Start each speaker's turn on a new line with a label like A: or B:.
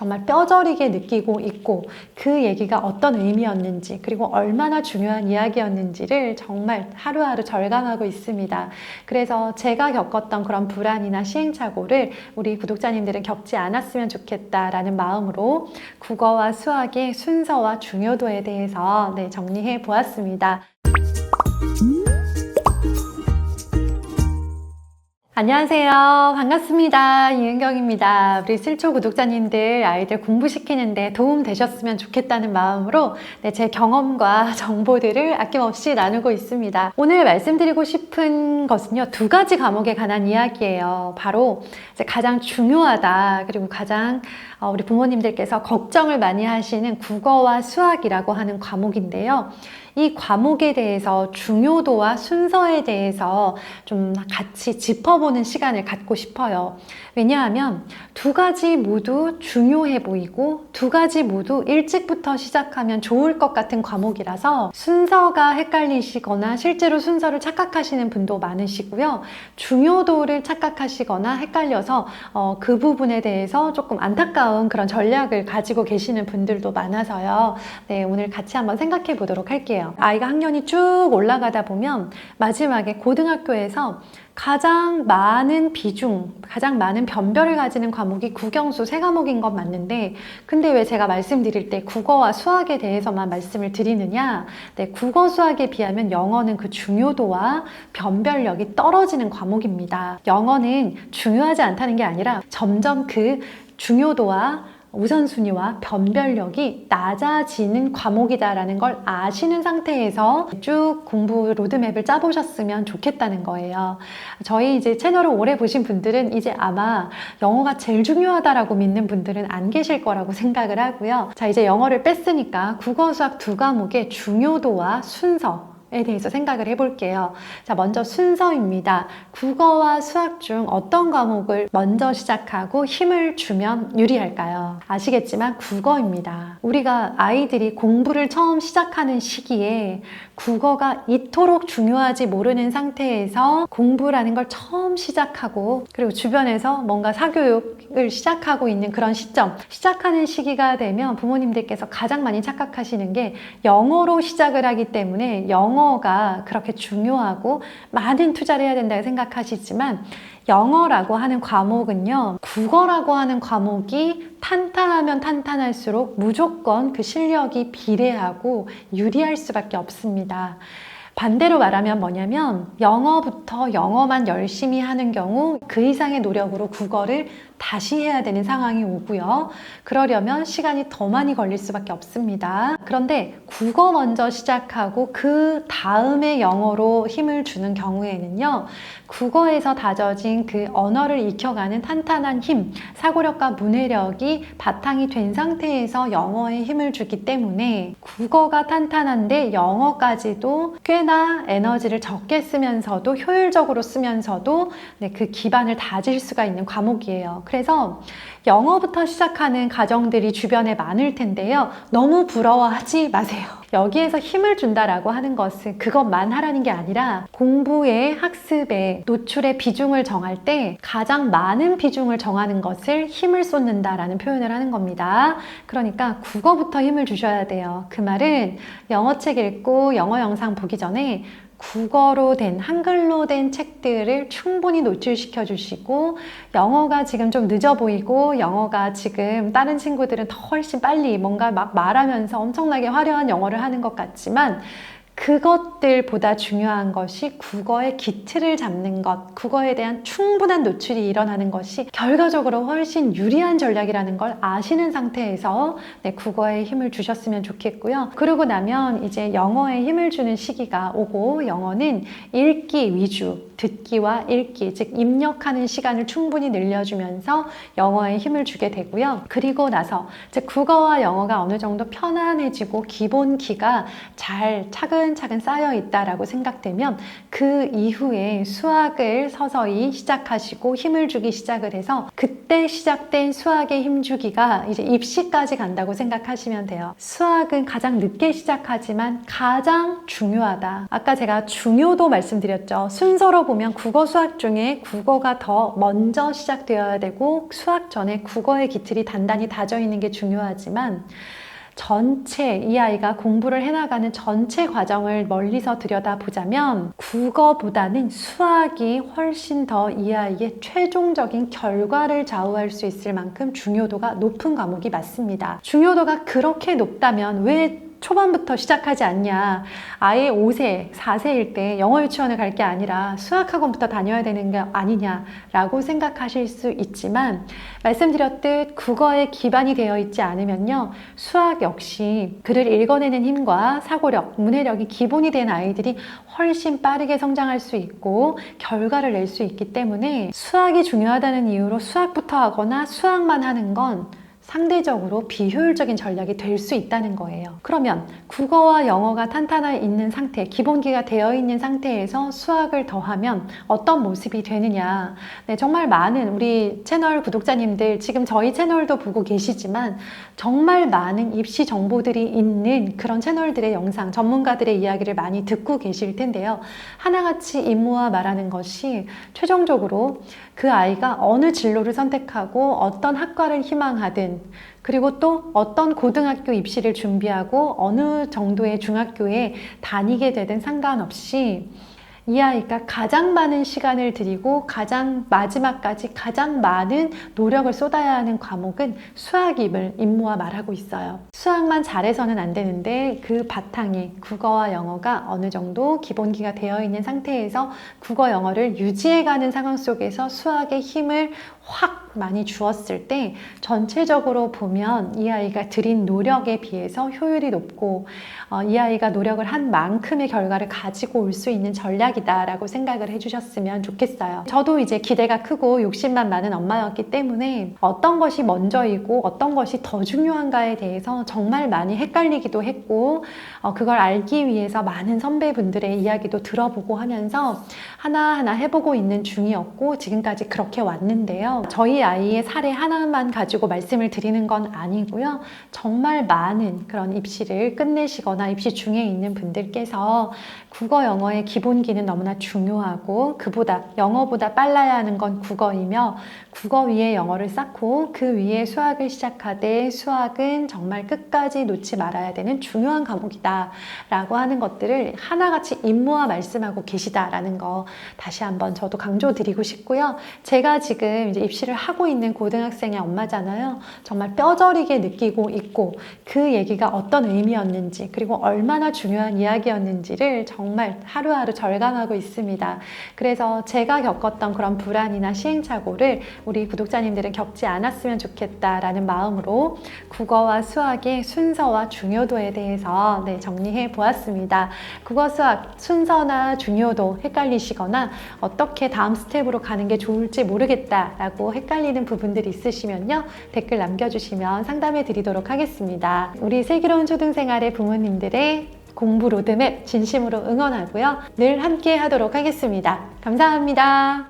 A: 정말 뼈저리게 느끼고 있고 그 얘기가 어떤 의미였는지 그리고 얼마나 중요한 이야기였는지를 정말 하루하루 절감하고 있습니다. 그래서 제가 겪었던 그런 불안이나 시행착오를 우리 구독자님들은 겪지 않았으면 좋겠다라는 마음으로 국어와 수학의 순서와 중요도에 대해서 네, 정리해 보았습니다. 안녕하세요. 반갑습니다. 이은경입니다. 우리 실초 구독자님들 아이들 공부시키는데 도움 되셨으면 좋겠다는 마음으로 네, 제 경험과 정보들을 아낌없이 나누고 있습니다. 오늘 말씀드리고 싶은 것은요, 두 가지 과목에 관한 이야기예요. 바로 가장 중요하다, 그리고 가장 어, 우리 부모님들께서 걱정을 많이 하시는 국어와 수학이라고 하는 과목인데요. 이 과목에 대해서 중요도와 순서에 대해서 좀 같이 짚어보는 시간을 갖고 싶어요. 왜냐하면 두 가지 모두 중요해 보이고 두 가지 모두 일찍부터 시작하면 좋을 것 같은 과목이라서 순서가 헷갈리시거나 실제로 순서를 착각하시는 분도 많으시고요. 중요도를 착각하시거나 헷갈려서 어, 그 부분에 대해서 조금 안타까운 그런 전략을 가지고 계시는 분들도 많아서요. 네, 오늘 같이 한번 생각해 보도록 할게요. 아이가 학년이 쭉 올라가다 보면 마지막에 고등학교에서 가장 많은 비중, 가장 많은 변별을 가지는 과목이 국영수 세 과목인 건 맞는데, 근데 왜 제가 말씀드릴 때 국어와 수학에 대해서만 말씀을 드리느냐? 네, 국어 수학에 비하면 영어는 그 중요도와 변별력이 떨어지는 과목입니다. 영어는 중요하지 않다는 게 아니라 점점 그 중요도와 우선순위와 변별력이 낮아지는 과목이다라는 걸 아시는 상태에서 쭉 공부 로드맵을 짜보셨으면 좋겠다는 거예요. 저희 이제 채널을 오래 보신 분들은 이제 아마 영어가 제일 중요하다라고 믿는 분들은 안 계실 거라고 생각을 하고요. 자, 이제 영어를 뺐으니까 국어, 수학 두 과목의 중요도와 순서, 에 대해서 생각을 해볼게요. 자, 먼저 순서입니다. 국어와 수학 중 어떤 과목을 먼저 시작하고 힘을 주면 유리할까요? 아시겠지만 국어입니다. 우리가 아이들이 공부를 처음 시작하는 시기에 국어가 이토록 중요하지 모르는 상태에서 공부라는 걸 처음 시작하고 그리고 주변에서 뭔가 사교육을 시작하고 있는 그런 시점, 시작하는 시기가 되면 부모님들께서 가장 많이 착각하시는 게 영어로 시작을 하기 때문에 영어 영어가 그렇게 중요하고 많은 투자를 해야 된다고 생각하시지만 영어라고 하는 과목은요, 국어라고 하는 과목이 탄탄하면 탄탄할수록 무조건 그 실력이 비례하고 유리할 수밖에 없습니다. 반대로 말하면 뭐냐면 영어부터 영어만 열심히 하는 경우 그 이상의 노력으로 국어를 다시 해야 되는 상황이 오고요. 그러려면 시간이 더 많이 걸릴 수밖에 없습니다. 그런데 국어 먼저 시작하고 그 다음에 영어로 힘을 주는 경우에는요. 국어에서 다져진 그 언어를 익혀가는 탄탄한 힘, 사고력과 문해력이 바탕이 된 상태에서 영어에 힘을 주기 때문에 국어가 탄탄한데 영어까지도 꽤나 에너지를 적게 쓰면서도 효율적으로 쓰면서도 네, 그 기반을 다질 수가 있는 과목이에요. 그래서 영어부터 시작하는 가정들이 주변에 많을 텐데요. 너무 부러워하지 마세요. 여기에서 힘을 준다라고 하는 것은 그것만 하라는 게 아니라 공부에 학습에 노출의 비중을 정할 때 가장 많은 비중을 정하는 것을 힘을 쏟는다라는 표현을 하는 겁니다. 그러니까 국어부터 힘을 주셔야 돼요. 그 말은 영어 책 읽고 영어 영상 보기 전에 국어로 된 한글로 된 책들을 충분히 노출시켜 주시고 영어가 지금 좀 늦어 보이고 영어가 지금 다른 친구들은 더 훨씬 빨리 뭔가 막 말하면서 엄청나게 화려한 영어를 하는 것 같지만 그것들보다 중요한 것이 국어의 기틀을 잡는 것, 국어에 대한 충분한 노출이 일어나는 것이 결과적으로 훨씬 유리한 전략이라는 걸 아시는 상태에서 네, 국어에 힘을 주셨으면 좋겠고요. 그러고 나면 이제 영어에 힘을 주는 시기가 오고 영어는 읽기 위주, 듣기와 읽기, 즉 입력하는 시간을 충분히 늘려주면서 영어에 힘을 주게 되고요. 그리고 나서 즉 국어와 영어가 어느 정도 편안해지고 기본기가 잘 차근 차근차근 쌓여 있다라고 생각되면 그 이후에 수학을 서서히 시작하시고 힘을 주기 시작을 해서 그때 시작된 수학의 힘주기가 이제 입시까지 간다고 생각하시면 돼요. 수학은 가장 늦게 시작하지만 가장 중요하다. 아까 제가 중요도 말씀드렸죠. 순서로 보면 국어 수학 중에 국어가 더 먼저 시작되어야 되고 수학 전에 국어의 기틀이 단단히 다져 있는 게 중요하지만 전체 이 아이가 공부를 해나가는 전체 과정을 멀리서 들여다보자면 국어보다는 수학이 훨씬 더 이 아이의 최종적인 결과를 좌우할 수 있을 만큼 중요도가 높은 과목이 맞습니다. 중요도가 그렇게 높다면 왜 초반부터 시작하지 않냐. 아예 5세, 4세일 때 영어 유치원을 갈 게 아니라 수학학원부터 다녀야 되는 게 아니냐라고 생각하실 수 있지만 말씀드렸듯 국어에 기반이 되어 있지 않으면요. 수학 역시 글을 읽어내는 힘과 사고력, 문해력이 기본이 된 아이들이 훨씬 빠르게 성장할 수 있고 결과를 낼 수 있기 때문에 수학이 중요하다는 이유로 수학부터 하거나 수학만 하는 건 상대적으로 비효율적인 전략이 될 수 있다는 거예요. 그러면 국어와 영어가 탄탄해 있는 상태, 기본기가 되어 있는 상태에서 수학을 더하면 어떤 모습이 되느냐. 네, 정말 많은 우리 채널 구독자님들 지금 저희 채널도 보고 계시지만 정말 많은 입시 정보들이 있는 그런 채널들의 영상, 전문가들의 이야기를 많이 듣고 계실 텐데요. 하나같이 임무와 말하는 것이 최종적으로 그 아이가 어느 진로를 선택하고 어떤 학과를 희망하든 그리고 또 어떤 고등학교 입시를 준비하고 어느 정도의 중학교에 다니게 되든 상관없이 이 아이가 가장 많은 시간을 들이고 가장 마지막까지 가장 많은 노력을 쏟아야 하는 과목은 수학임을 임무와 말하고 있어요. 수학만 잘해서는 안 되는데 그 바탕이 국어와 영어가 어느 정도 기본기가 되어 있는 상태에서 국어, 영어를 유지해가는 상황 속에서 수학의 힘을 확 많이 주었을 때 전체적으로 보면 이 아이가 들인 노력에 비해서 효율이 높고 어, 이 아이가 노력을 한 만큼의 결과를 가지고 올 수 있는 전략이다라고 생각을 해주셨으면 좋겠어요. 저도 이제 기대가 크고 욕심만 많은 엄마였기 때문에 어떤 것이 먼저이고 어떤 것이 더 중요한가에 대해서 정말 많이 헷갈리기도 했고 어, 그걸 알기 위해서 많은 선배분들의 이야기도 들어보고 하면서 하나하나 해보고 있는 중이었고 지금까지 그렇게 왔는데요. 저희 아이의 사례 하나만 가지고 말씀을 드리는 건 아니고요. 정말 많은 그런 입시를 끝내시거나 입시 중에 있는 분들께서 국어, 영어의 기본기는 너무나 중요하고 그보다 영어보다 빨라야 하는 건 국어이며 국어 위에 영어를 쌓고 그 위에 수학을 시작하되 수학은 정말 끝까지 놓지 말아야 되는 중요한 과목이다 라고 하는 것들을 하나같이 임무와 말씀하고 계시다라는 거 다시 한번 저도 강조드리고 싶고요. 제가 지금 이제 입시를 하고 있는 고등학생의 엄마잖아요. 정말 뼈저리게 느끼고 있고 그 얘기가 어떤 의미였는지 그리고 얼마나 중요한 이야기였는지를 정말 하루하루 절감하고 있습니다. 그래서 제가 겪었던 그런 불안이나 시행착오를 우리 구독자님들은 겪지 않았으면 좋겠다라는 마음으로 국어와 수학의 순서와 중요도에 대해서 네, 정리해 보았습니다. 국어 수학 순서나 중요도 헷갈리시거나 어떻게 다음 스텝으로 가는 게 좋을지 모르겠다라고 헷갈리는 부분들이 있으시면요. 댓글 남겨주시면 상담해 드리도록 하겠습니다. 우리 슬기로운 초등생활의 부모님들의 공부 로드맵 진심으로 응원하고요. 늘 함께 하도록 하겠습니다. 감사합니다.